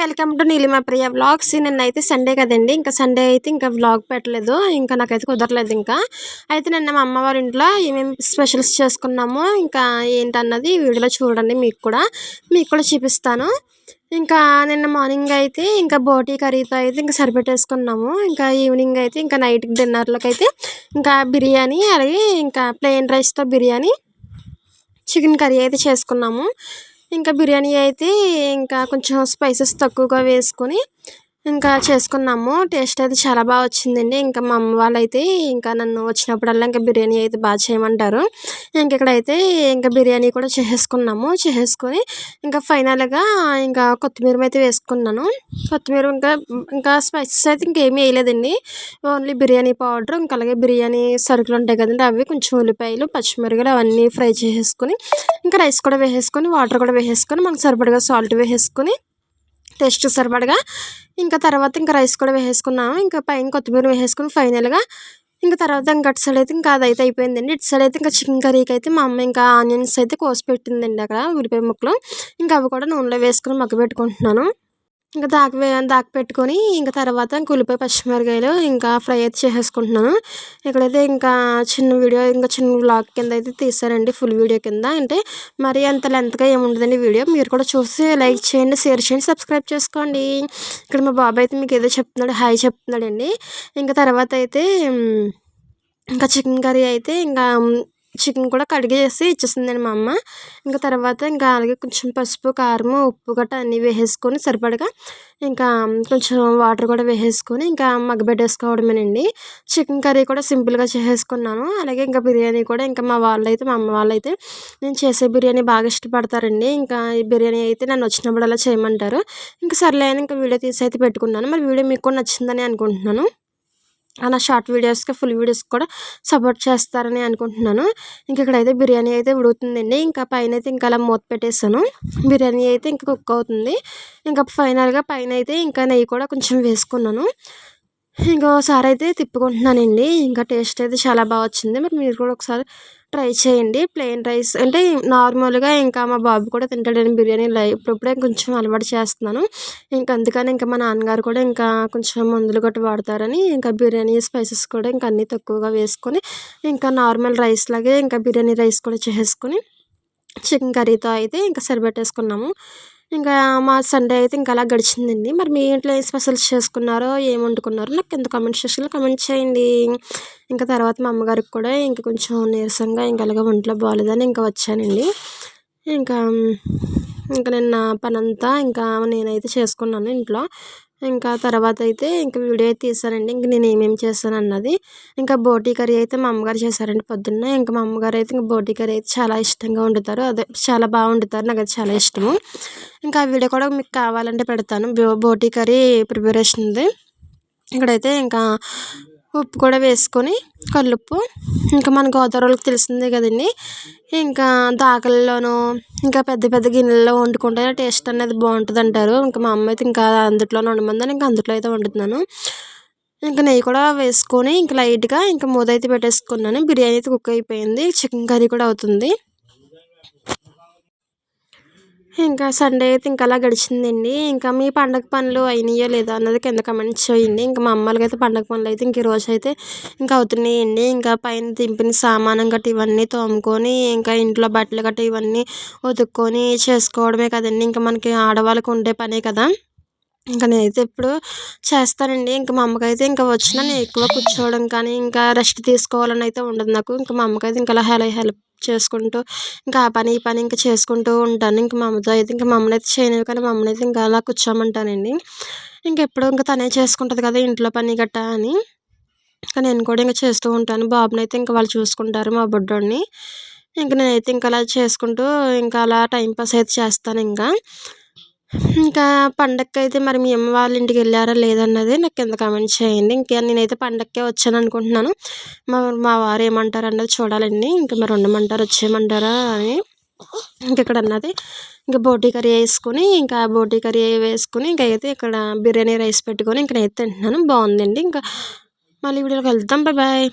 Welcome to Neelima Priya vlogs. నిన్న అయితే Sunday కదండి. ఇంకా సండే అయితే ఇంకా వ్లాగ్ పెట్టలేదు. ఇంకా నాకైతే కుదరలేదు ఇంకా. అయితే నిన్న మా అమ్మవారి ఇంట్లో ఏమేమి స్పెషల్స్ చేసుకున్నామో ఇంకా ఏంటన్నది వీడియోలో చూడండి మీకు కూడా. మీకు కూడా చూపిస్తాను. ఇంకా నిన్న మార్నింగ్ అయితే ఇంకా బోటీ కర్రీతో అయితే ఇంకా సరిపెట్టేసుకున్నాము. ఇంకా ఈవినింగ్ అయితే ఇంకా నైట్ డిన్నర్లోకి అయితే ఇంకా బిర్యానీ అలాగే ఇంకా ప్లెయిన్ రైస్తో బిర్యానీ చికెన్ కర్రీ అయితే చేసుకున్నాము. ఇంకా బిర్యానీ అయితే ఇంకా కొంచెం స్పైసెస్ తక్కువగా వేసుకొని ఇంకా చేసుకున్నాము. టేస్ట్ అయితే చాలా బాగా వచ్చిందండి. ఇంకా మా అమ్మ వాళ్ళైతే ఇంకా నన్ను వచ్చినప్పుడల్లా ఇంకా బిర్యానీ అయితే బాగా చేయమంటారు. ఇంక ఇక్కడైతే ఇంకా బిర్యానీ కూడా చేసేసుకున్నాము. చేసేసుకొని ఇంకా ఫైనల్గా ఇంకా కొత్తిమీర అయితే వేసుకున్నాను. కొత్తిమీర ఇంకా ఇంకా స్పైసెస్ అయితే ఇంకేమీ వేయలేదండి. ఓన్లీ బిర్యానీ పౌడర్ ఇంకా అలాగే బిర్యానీ సరుకులు ఉంటాయి కదండి అవి కొంచెం ఉల్లిపాయలు పచ్చిమిరపకాయలు అవన్నీ ఫ్రై చేసేసుకొని ఇంకా రైస్ కూడా వేసేసుకొని వాటర్ కూడా వేసేసుకొని మనకు సరిపడగా సాల్ట్ వేసేసుకొని టేస్ట్ సరిపడగా ఇంకా తర్వాత ఇంకా రైస్ కూడా వేసేసుకున్నాము. ఇంకా పైన కొత్తిమీర వేసేసుకుని ఫైనల్గా ఇంకా తర్వాత ఇంకా అటు సైడ్ అయితే ఇంకా అదైతే అయిపోయిందండి. ఇటు సైడ్ అయితే ఇంకా చికెన్ కర్రీకి అయితే మా అమ్మ ఇంకా ఆనియన్స్ అయితే కోసి పెట్టిందండి అక్కడ ఉల్లిపాయ ముక్కలు. ఇంకా అవి కూడా నూనెలో వేసుకుని మగ్గ పెట్టుకుంటున్నాను ఇంకా దాక దాక పెట్టుకొని ఇంకా తర్వాత ఇంకా ఉల్లిపాయ పచ్చిమిరకాయలు ఇంకా ఫ్రై అయితే చేసేసుకుంటున్నాను. ఇక్కడైతే ఇంకా చిన్న వీడియో ఇంకా చిన్న బ్లాగ్ కింద అయితే తీసారండి ఫుల్ వీడియో కింద. అంటే మరీ అంత లెంత్గా ఏముండదండి వీడియో. మీరు కూడా చూసి లైక్ చేయండి షేర్ చేయండి సబ్స్క్రైబ్ చేసుకోండి. ఇక్కడ మా బాబాయ్ అయితే మీకు ఏదో చెప్తున్నాడు హాయ్ చెప్తున్నాడండి. ఇంకా తర్వాత అయితే ఇంకా చికెన్ కర్రీ అయితే ఇంకా చికెన్ కూడా కడిగేసి ఇచ్చేసిందండి మా అమ్మ. ఇంకా తర్వాత ఇంకా అలాగే కొంచెం పసుపు కారం ఉప్పు గట్రా అన్నీ వేసేసుకొని సరిపడగా ఇంకా కొంచెం వాటర్ కూడా వేసేసుకొని ఇంకా మగ్గబెట్టేసుకోవడమేనండి చికెన్ కర్రీ కూడా సింపుల్గా చేసేసుకున్నాను. అలాగే ఇంకా బిర్యానీ కూడా ఇంకా మా వాళ్ళైతే మా అమ్మ వాళ్ళైతే నేను చేసే బిర్యానీ బాగా ఇష్టపడతారండి. ఇంకా ఈ బిర్యానీ అయితే నన్ను వచ్చినప్పుడు అలా చేయమంటారు. ఇంకా సర్లే అని ఇంకా వీడియో తీసి అయితే పెట్టుకున్నాను. మరి వీడియో మీకు కూడా నచ్చిందని అనుకుంటున్నాను. అలా షార్ట్ వీడియోస్కి ఫుల్ వీడియోస్కి కూడా సపోర్ట్ చేస్తారని అనుకుంటున్నాను. ఇంక ఇక్కడైతే బిర్యానీ అయితే ఉడుకుతుందండి. ఇంకా పైన అయితే ఇంకా అలా మూత పెట్టేసాను బిర్యానీ అయితే ఇంకా కుక్ అవుతుంది. ఇంకా ఫైనల్గా పైన అయితే ఇంకా నెయ్యి కూడా కొంచెం వేసుకున్నాను. ఇంకోసారి అయితే తిప్పుకుంటున్నానండి. ఇంకా టేస్ట్ అయితే చాలా బాగా వచ్చింది. మరి మీరు కూడా ఒకసారి ట్రై చేయండి. ప్లెయిన్ రైస్ అంటే నార్మల్గా ఇంకా మా బాబు కూడా తింటాడని బిర్యానీ ఇప్పుడిప్పుడే కొంచెం అలవాటు చేస్తున్నాను. ఇంకా అందుకని ఇంకా మా నాన్నగారు కూడా ఇంకా కొంచెం మందులు గట్రా వాడతారని ఇంకా బిర్యానీ స్పైసెస్ కూడా ఇంకా అన్నీ తక్కువగా వేసుకొని ఇంకా నార్మల్ రైస్ లాగే ఇంకా బిర్యానీ రైస్ కూడా చేసుకొని చికెన్ కర్రీతో అయితే ఇంకా సరిపెట్టేసుకున్నాము. ఇంకా మా సండే అయితే ఇంకా అలా గడిచిందండి. మరి మీ ఇంట్లో ఏం స్పెషల్స్ చేసుకున్నారో ఏం వండుకున్నారో నాకు కింద కామెంట్ సెక్షన్లో కామెంట్ చేయండి. ఇంకా తర్వాత మా అమ్మగారికి కూడా ఇంకా కొంచెం నీరసంగా ఇంకా అలాగే ఒంట్లో బాగాలేదని ఇంకా వచ్చానండి. ఇంకా ఇంకా నిన్న పనంతా ఇంకా నేనైతే చేసుకున్నాను ఇంట్లో. ఇంకా తర్వాత అయితే ఇంకా వీడియో అయితే తీసానండి ఇంక నేను ఏమేమి చేశాను అన్నది ఇంకా బోటీ కర్రీ అయితే మా అమ్మగారు చేశారండి పొద్దున్న. ఇంకా మా అమ్మగారు అయితే ఇంకా బోటీ కర్రీ అయితే చాలా ఇష్టంగా వండుతారు. అదే చాలా బాగా వండుతారు. నాకు అది చాలా ఇష్టము. ఇంకా ఆ వీడియో కూడా మీకు కావాలంటే పెడతాను. బోటీ కర్రీ ప్రిపరేషన్ది. ఇక్కడైతే ఇంకా ఉప్పు కూడా వేసుకొని కల్లుప్పు. ఇంకా మన గోదావరిలోకి తెలిసిందే కదండి. ఇంకా దాకల్లోనూ ఇంకా పెద్ద పెద్ద గిన్నెల్లో వండుకుంటే టేస్ట్ అనేది బాగుంటుంది అంటారు ఇంకా మా అమ్మ అయితే ఇంకా అందులోనే వండమందని ఇంకా అందులో అయితే వండుతున్నాను. ఇంకా నెయ్యి కూడా వేసుకొని ఇంకా లైట్గా ఇంకా మూత అయితే పెట్టేసుకున్నాను. బిర్యానీ అయితే కుక్ అయిపోయింది. చికెన్ కర్రీ కూడా అవుతుంది. ఇంకా సండే అయితే ఇంకా అలా గడిచిందండి. ఇంకా మీ పండగ పనులు అయినాయో లేదా అన్నది కింద కమెంట్స్ చేయండి. ఇంకా మా అమ్మలకి అయితే పండగ పనులు అయితే ఇంక రోజు అయితే ఇంకా అవుతున్నాయండి. ఇంకా పైన దింపిన సామానం గట్ట ఇవన్నీ తోముకొని ఇంకా ఇంట్లో బట్టలు గట్ట ఇవన్నీ ఉతుక్కొని చేసుకోవడమే కదండి. ఇంకా మనకి ఆడవాళ్ళకి ఉండే పనే కదా. ఇంకా నేనైతే ఇప్పుడు చేస్తానండి. ఇంకా మా అమ్మకైతే ఇంకా వచ్చినా నేను ఎక్కువ కూర్చోవడం కానీ ఇంకా రెస్ట్ తీసుకోవాలని అయితే ఉండదు నాకు. ఇంకా మా అమ్మకైతే ఇంకా అలా హెల్ప్ చేసుకుంటూ ఇంకా ఆ పని ఈ పని ఇంకా చేసుకుంటూ ఉంటాను. ఇంకా మా అమ్మతో అయితే ఇంకా మా అమ్మని అయితే చేయను కానీ మా అమ్మని అయితే ఇంకా అలా కూర్చోమంటానండి. ఇంకెప్పుడు ఇంకా తనే చేసుకుంటుంది కదా ఇంట్లో పని గట్టా అని. ఇంకా నేను కూడా ఇంకా చేస్తూ ఉంటాను. బాబుని అయితే ఇంకా వాళ్ళు చూసుకుంటారు మా బుడ్డోడిని. ఇంకా నేనైతే ఇంకా అలా చేసుకుంటూ ఇంకా అలా టైంపాస్ అయితే చేస్తాను ఇంకా. ఇంకా పండగకైతే మరి మీ అమ్మ వాళ్ళ ఇంటికి వెళ్ళారా లేదన్నది నాకు కింద కామెంట్ చేయండి. ఇంకా నేనైతే పండగకే వచ్చాను అనుకుంటున్నాను మా మా వారు ఏమంటారు అన్నది చూడాలండి. ఇంకా మరి ఉండమంటారు వచ్చేయమంటారా అని ఇక్కడ అన్నది. ఇంకా బోటీ కర్రీ వేసుకొని ఇంకా బోటీ కర్రీ వేసుకొని ఇంకా అయితే ఇక్కడ బిర్యానీ రైస్ పెట్టుకొని ఇంకా నేను తింటున్నాను. బాగుందండి. ఇంకా మళ్ళీ వీడియోకి వెళ్తాం బాయ్.